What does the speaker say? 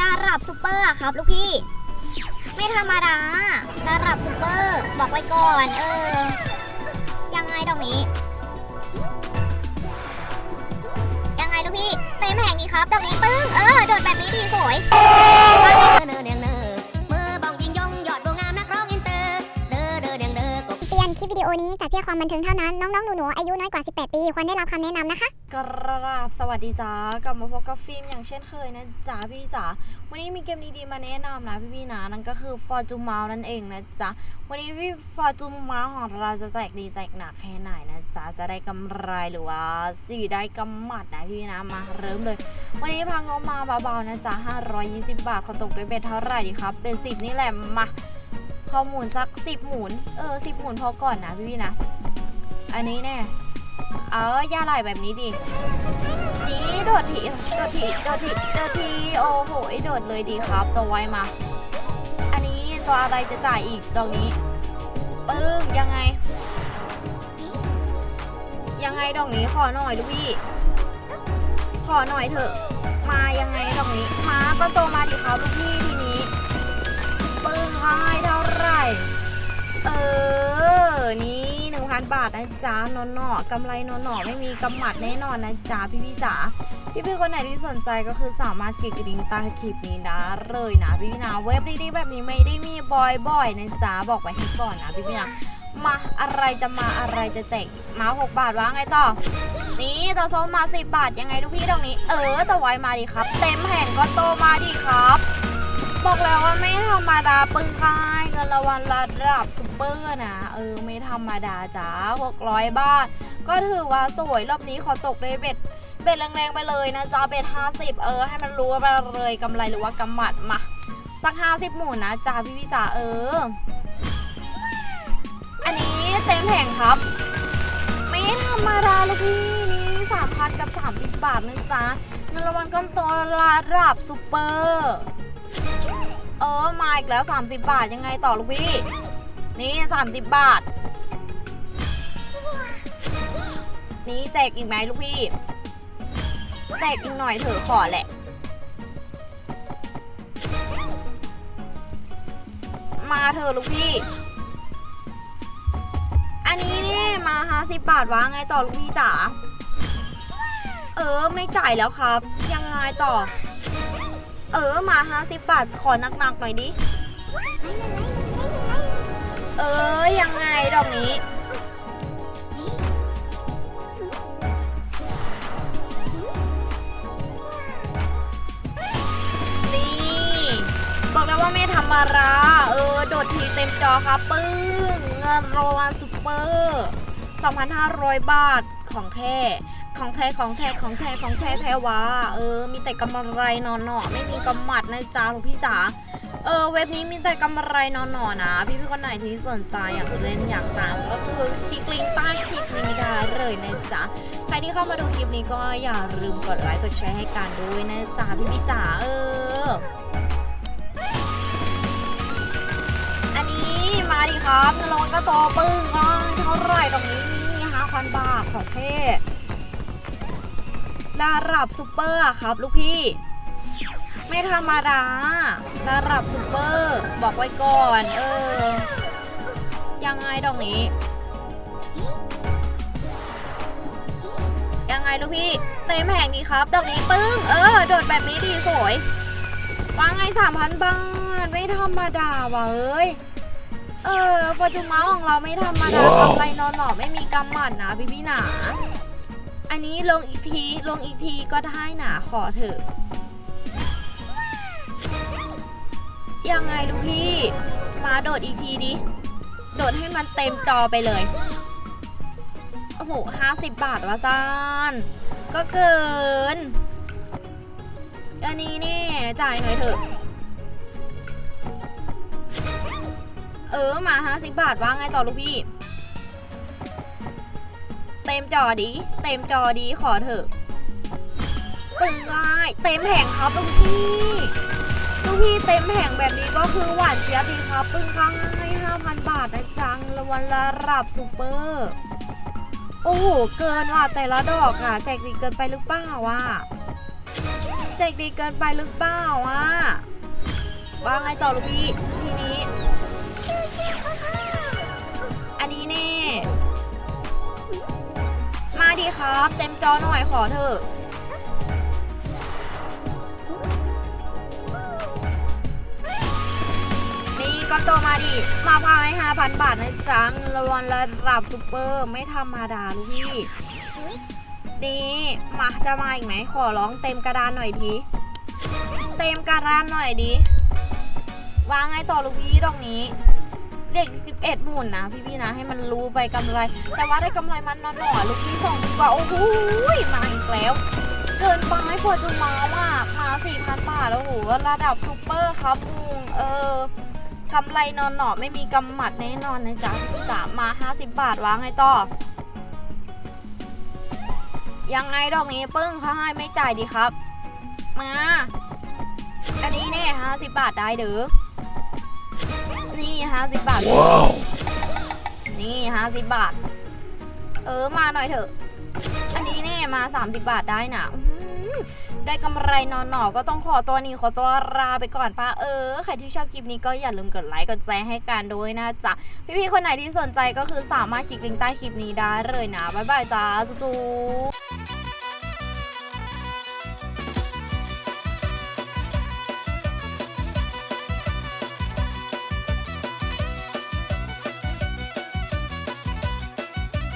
ดารับซูเปอร์ครับ ลูกพี่ ไม่ธรรมดาดารับซูเปอร์บอกไว้ก่อน เออ ยังไงดอกนี้ ยังไงลูกพี่ เต็มแผงนี้ครับดอกนี้ปึ้ง เออ โดดแบบนี้ดีสวย โอนี้จัดเพื่อความบันเทิงเท่านั้น น้องๆ หนูๆ อายุน้อยกว่า 18 ปี ควรได้รับคำแนะนำนะคะ กราบสวัสดีจ้ากลับมาพบกับฟิล์มอย่างเช่นเคยนะจ๊ะพี่จ๋าวันนี้มีเกมดีๆมาแนะนำนะพี่ๆนะนั่นก็คือ Fortune นั่นเองนะจ๊ะวันนี้พี่ Fortune ของเราจะแจกดีแจกหนักแค่ไหนนะจ๊ะจะได้กำไรหรือว่าสีได้กำหมัดนะพี่นะมาเริ่มเลย วันนี้พางบมาเบาๆนะจ๊ะ520 บาทขอตกด้วยเบ็ดเท่าไหร่ดีครับเป็น10นี่แหละมา ข้อมูลสัก10หมุน เออ10หมุนพอก่อนนะพี่ๆนะ อันนี้แน่เออย่าไหลแบบนี้ดินี่โดดทีโดดทีโดดทีโดดทีโอ้โหโดดเลยดีครับ ตัวไวมา อันนี้ตัวอะไรจะจ่ายอีกดอกนี้ปึ้งยังไง ยังไงดอกนี้ขอหน่อยลูกพี่ ขอหน่อยเถอะ มายังไงดอกนี้มาก็โตมาดิครับลูกพี่ พันบาทนะจ๊ะนอนหนอกำไรนอนหนอไม่มีกำหมัดแน่นอนนะจ๊ะพี่พี่จ๋าพี่พี่คนไหนที่สนใจก็คือสามารถคลิกลิงก์ใต้คลิปนี้นะเลยนะพี่พี่นะเว็บดีๆแบบนี้ไม่ได้มีบ่อยๆนะจ๊ะบอกไว้ให้ก่อนนะพี่พี่นะมาอะไรจะมาอะไรจะแจกมาหกบาทวะไงต่อ นี่ต่อโซนมาสิบาทยังไงลูกพี่ตรงนี้ เออต่อไว้มาดิครับ เต็มแผงก็โตมาดิครับ บอกแล้วว่าไม่ธรรมดาปึงคายเงินรางวัละ ระดับซุปเปอร์นะ เออ ไม่ธรรมดาจ้า600 บาท ก็ถือว่าสวยรอบนี้ขอตกเลยเบ็ดเบ็ดแรงๆไปเลยนะจ้าเบ็ด50 เออ ให้มันรู้ไปเลยกำไรหรือว่ากำหมัดมาสัก 50 หมุนนะจ้าพี่พี่จ๋าเออ อันนี้เต็มแผงครับ ไม่ธรรมดาเลยพี่นี่3,000 กับ 30 บาทนะจ๊ะเงินรางวัลก้อนโตระดับซุปเปอร์เออ มาอีกแล้ว 30 บาทยังไงต่อลูกพี่ นี่30บาท นี่แจกอีกไหมลูกพี่ แจกอีกหน่อยเถอะขอแหละ มาเถอะลูกพี่ อันนี้นี่มา50บาทวะไงต่อลูกพี่จ๋า เออไม่จ่ายแล้วครับ ยังไงต่อ เออมา50บาทขอหนักๆหน่อยดิ ออยังไงดอกนี้ นี่ บอกแล้วว่าไม่ธรรมดาเออ โดดทีเต็มจอครับปึ้งเงินรางวัลซุปเปอร์2,500 บาทของแท้ของแท้ของแท้ของแท้ของแท้แท้วะเออ มีแต่กำไรนอนหนอไม่มีกำหมัดนะจ๊ะลูกพี่จ๋า เออเว็บนี้มีแต่กำไรนอนหนอนะ พี่พี่คนไหนที่สนใจอยากเล่นอยากตามก็คือคลิกลิงก์ใต้คลิปนี้ได้เลยนะจ๊ะใครที่เข้ามาดูคลิปนี้ก็อย่าลืมกดไลค์กดแชร์ให้กันด้วยนะจ๊ะพี่พี่จ๋าเออ อันนี้มาดิครับเงินรางวัลก็โตปึ้งก็เท่าไหร่ตรงนี้นี่ห้าพันบาทของเท่ดารับซุปเปอร์ครับลูกพี่ ไม่ธรรมดาดารับซุปเปอร์บอกไว้ก่อน เออ ยังไงดอกนี้ ยังไงลูกพี่ เต็มแห่งนี้ครับ ดอกนี้ปึ้ง เออ โดดแบบนี้ดีสวยว่าไงสามพันบาท ไม่ธรรมดาว่ะเอ้ย เออฟอร์จูมาของเราไม่ธรรมดากำไรนอนหนอไม่มีกำหมัดนะพี่พี่หนา อันนี้ลงอีกที ลงอีกทีก็ได้หนาขอเถอะ ยังไงลูกพี่ มาโดดอีกทีดิ โดดให้มันเต็มจอไปเลย โอ้โหห้าสิบบาทวะซานก็เกิน อันนี้นี่จ่ายหน่อยเถอะ เออ มาห้าสิบบาทว่าไงต่อลูกพี่ เต็มจอดี เต็มจอดีขอเถอะปึงง่ายเต็มแผงครับลูกพี่ พี่เต็มแผงแบบนี้ก็คือหวานเจี๊ยบดีครับปึ้งข้างให้ห้าพันบาทนะจังละวันละรับซูเปอร์โอ้โห เกินว่ะแต่ละดอกอะแจกดีเกินไปหรือเปล่าวะใจดีเกินไปหรือเปล่าอะว่าไงต่อลูกพี่ทีนี้ อันนี้แน่ มาดีครับ เต็มจอหน่อยขอเถอะ ก็โตมาดิ มาพายห้าพันบาทนะจ๊ะเงินรางวัลระดับซูเปอร์ไม่ธรรมดาลูกพี่นี่มาจะมาอีกไหมขอร้องเต็มกระดานหน่อยทีเต็มกระดานหน่อยดิวางไงต่อลูกพี่ดอกนี้เด็ก11หมุนนะพี่ๆนะให้มันรู้ไปกำไร แต่ว่าได้กำไรมันนอนหน่อยลูกพี่สองดีกว่าโอ้โหมาอีกแล้ว เกินไปกว่าจะมาว่ะมา4,000บาทแล้วโอ้โหระดับซูเปอร์ครับมุงเออ กำไรนอนหนอไม่มีกำหมัดแน่นอนนะจ๊ะสามมา50บาทวางไงต่อ ยังไงดอกนี้ปึ้งเขาให้ไม่จ่ายดีครับ มา อันนี้เนี่ย50บาทได้เด้อนี่ห้าสิบบาทนี่ห้าสิบบาท เออมาหน่อยเถอะ อันนี้เนี่ยมา30บาทได้นะอื้อหือ ได้กำไรนอนหนอก็ต้องขอตัวนี้ขอตัวลาไปก่อนป้าเออ ใครที่ชอบคลิปนี้ก็อย่าลืมกดไลค์กดแชร์ให้กันด้วยนะจ๊ะ พี่ๆคนไหนที่สนใจก็คือสามารถคลิกลิงก์ใต้คลิปนี้ได้เลยนะบ๊ายบายจ้าจุ๊